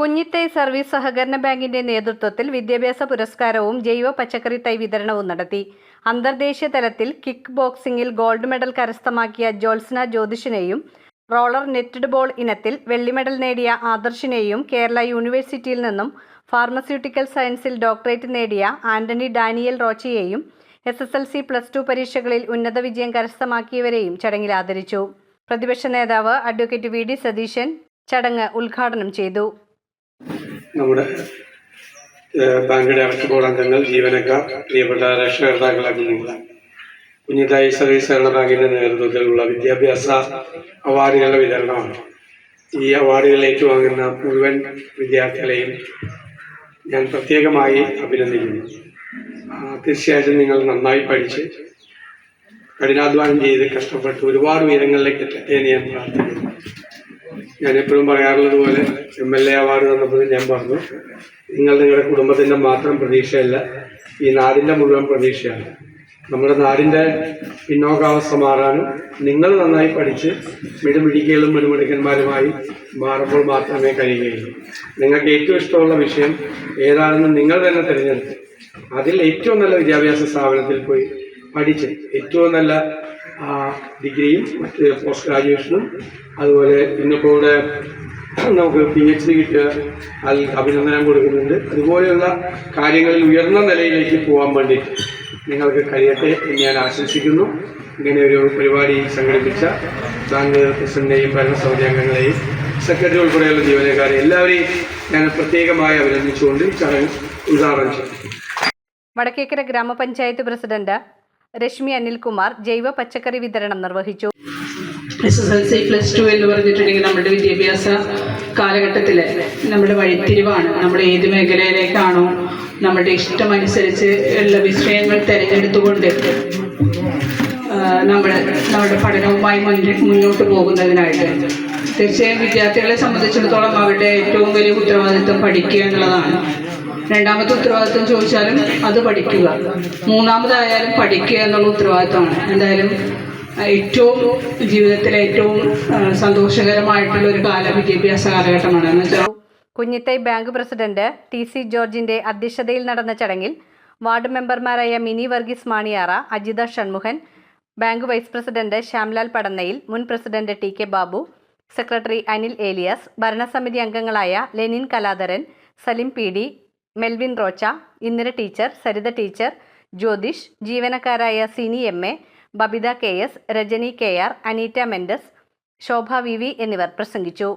Kunjithai service സഹകരണ ബാങ്കിന്റെ നേതൃത്വത്തിൽ വിദ്യാഭ്യാസ പുരസ്കാരവും ജൈവ പച്ചക്കറി തൈ വിതരണവും നടത്തി. അന്തർദേശീയ തലത്തിൽ കിക്ക് ബോക്സിംഗിൽ ഗോൾഡ് മെഡൽ കരസ്ഥമാക്കിയ ജോത്സ്ന ജ്യോതിഷിനെയും റോളർ നെറ്റഡ് ബോൾ ഇനത്തിൽ വെള്ളി മെഡൽ നേടിയ ആദർശിനെയും കേരള യൂണിവേഴ്സിറ്റിയിൽ നിന്നും ഫാർമസ്യൂട്ടിക്കൽ സയൻസിൽ ഡോക്ടറേറ്റ് നേടിയ Antony Daniel റോച്ചിയെയും S S L C plus two പരീക്ഷകളിൽ ഉന്നത വിജയം കരസ്ഥമാക്കിയവരെയും ചടങ്ങിൽ ആദരിച്ചു. പ്രതിപക്ഷ നേതാവ് അഡ്വക്കേറ്റ് വി ഡി സതീശൻ ചടങ്ങ് ഉദ്ഘാടനം ചെയ്തു. നമ്മുടെ ബാങ്ക് ഡയറക്ടർ ബോർഡ് അംഗങ്ങൾ ജീവനക്കാർ പ്രിയപ്പെട്ട രക്ഷകർത്താക്കൾ അംഗങ്ങൾ കുഞ്ഞിതായി സർവീസ് സഹകരണ ബാങ്കിന്റെ നേതൃത്വത്തിലുള്ള വിദ്യാഭ്യാസ അവാർഡുകളുടെ വിതരണമാണ്. ഈ അവാർഡുകൾ ഏറ്റുവാങ്ങുന്ന മുഴുവൻ വിദ്യാർത്ഥികളെയും ഞാൻ പ്രത്യേകമായി അഭിനന്ദിക്കുന്നു. തീർച്ചയായിട്ടും നിങ്ങൾ നന്നായി പഠിച്ച് കഠിനാധ്വാനം ചെയ്ത് കഷ്ടപ്പെട്ട് ഒരുപാട് ഉയരങ്ങളിലേക്ക് എത്തട്ടെ ഞാൻ പ്രാർത്ഥിക്കുന്നു. ഞാൻ എപ്പോഴും പറയാറുള്ളത് പോലെ എം എൽ എ അവാർഡ് തന്നപ്പോൾ ഞാൻ പറഞ്ഞു നിങ്ങൾ നിങ്ങളുടെ കുടുംബത്തിന്റെ മാത്രം പ്രതീക്ഷയല്ല ഈ നാടിന്റെ മുഴുവൻ പ്രതീക്ഷയാണ്. നമ്മുടെ നാടിന്റെ പിന്നോക്കാവസ്ഥ മാറാനും നിങ്ങൾ നന്നായി പഠിച്ച് മിടുമിടിക്കലും മിടുമിടുക്കന്മാരുമായി മാറുമ്പോൾ മാത്രമേ കഴിയുകയുള്ളൂ. നിങ്ങൾക്ക് ഏറ്റവും ഇഷ്ടമുള്ള വിഷയം ഏതാണെന്ന് നിങ്ങൾ തന്നെ തിരഞ്ഞെടുത്ത് അതിൽ ഏറ്റവും നല്ല വിദ്യാഭ്യാസ സ്ഥാപനത്തിൽ പോയി പഠിച്ച് ഏറ്റവും നല്ല ഡിഗ്രിയും മറ്റ് പോസ്റ്റ് ഗ്രാജുവേഷനും അതുപോലെ ഇന്നിപ്പോൾ ഇവിടെ നമുക്ക് പി എച്ച് ഡി കിട്ടുക അതിൽ അഭിനന്ദനം കൊടുക്കുന്നുണ്ട്. അതുപോലെയുള്ള കാര്യങ്ങളിൽ ഉയർന്ന നിലയിലേക്ക് പോകാൻ വേണ്ടി നിങ്ങൾക്ക് കഴിയട്ടെ എന്ന് ഞാൻ ആശംസിക്കുന്നു. ഇങ്ങനെ ഒരു പരിപാടി സംഘടിപ്പിച്ച ബാങ്ക് പ്രസിഡന്റിനെയും ഭരണസമിതി അംഗങ്ങളെയും സെക്രട്ടറി ഉൾപ്പെടെയുള്ള ജീവനക്കാരെ എല്ലാവരെയും ഞാൻ പ്രത്യേകമായി അഭിനന്ദിച്ചുകൊണ്ട് ചടങ്ങ് ഉദ്ഘാടനം ചെയ്തു വടക്കേക്കര ഗ്രാമപഞ്ചായത്ത് പ്രസിഡന്റ് രശ്മി അനിൽകുമാർ ജൈവ പച്ചക്കറി വിതരണം നിർവഹിച്ചു. S S L C plus two എന്ന് പറഞ്ഞിട്ടുണ്ടെങ്കിൽ നമ്മുടെ വിദ്യാഭ്യാസ കാലഘട്ടത്തിൽ നമ്മുടെ വഴിത്തിരിവാണ്. നമ്മൾ ഏത് മേഖലയിലേക്കാണോ നമ്മുടെ ഇഷ്ടമനുസരിച്ച് ഉള്ള വിഷയങ്ങൾ തിരഞ്ഞെടുത്തുകൊണ്ട് നമ്മൾ നമ്മുടെ പഠനവുമായി മുന്നോട്ട് പോകുന്നതിനായിട്ട്. തീർച്ചയായും വിദ്യാർത്ഥികളെ സംബന്ധിച്ചിടത്തോളം അവരുടെ ഏറ്റവും വലിയ ഉത്തരവാദിത്വം പഠിക്കുക എന്നുള്ളതാണ്. രണ്ടാമത്തെ ഉത്തരവാദിത്വം ചോദിച്ചാലും അത് പഠിക്കുക. മൂന്നാമതായാലും പഠിക്കുക എന്നുള്ള ഉത്തരവാദിത്വമാണ്. എന്തായാലും ഏറ്റവും ജീവിതത്തിലെ ഏറ്റവും സന്തോഷകരമായിട്ടുള്ള ഒരു കാല വിദ്യാഭ്യാസ കാലഘട്ടമാണ്. എന്ന് വെച്ചാൽ Kunjithai bank president T C ജോർജിന്റെ അധ്യക്ഷതയിൽ നടന്ന ചടങ്ങിൽ വാർഡ് മെമ്പർമാരായ Mini Varghese Maniyara Ajitha Shanmukhan bank vice president Shyamlal Padannayil മുൻ president T K Babu secretary Anil Elias ഭരണസമിതി അംഗങ്ങളായ Lenin Kaladharan Salim P D Melvin Rocha Indira teacher Saritha teacher Jyothish ജീവനക്കാരായ Sini M A Babitha K S Rajani K R Aneeta Mendes Shobha V V എന്നിവർ പ്രസംഗിച്ചു.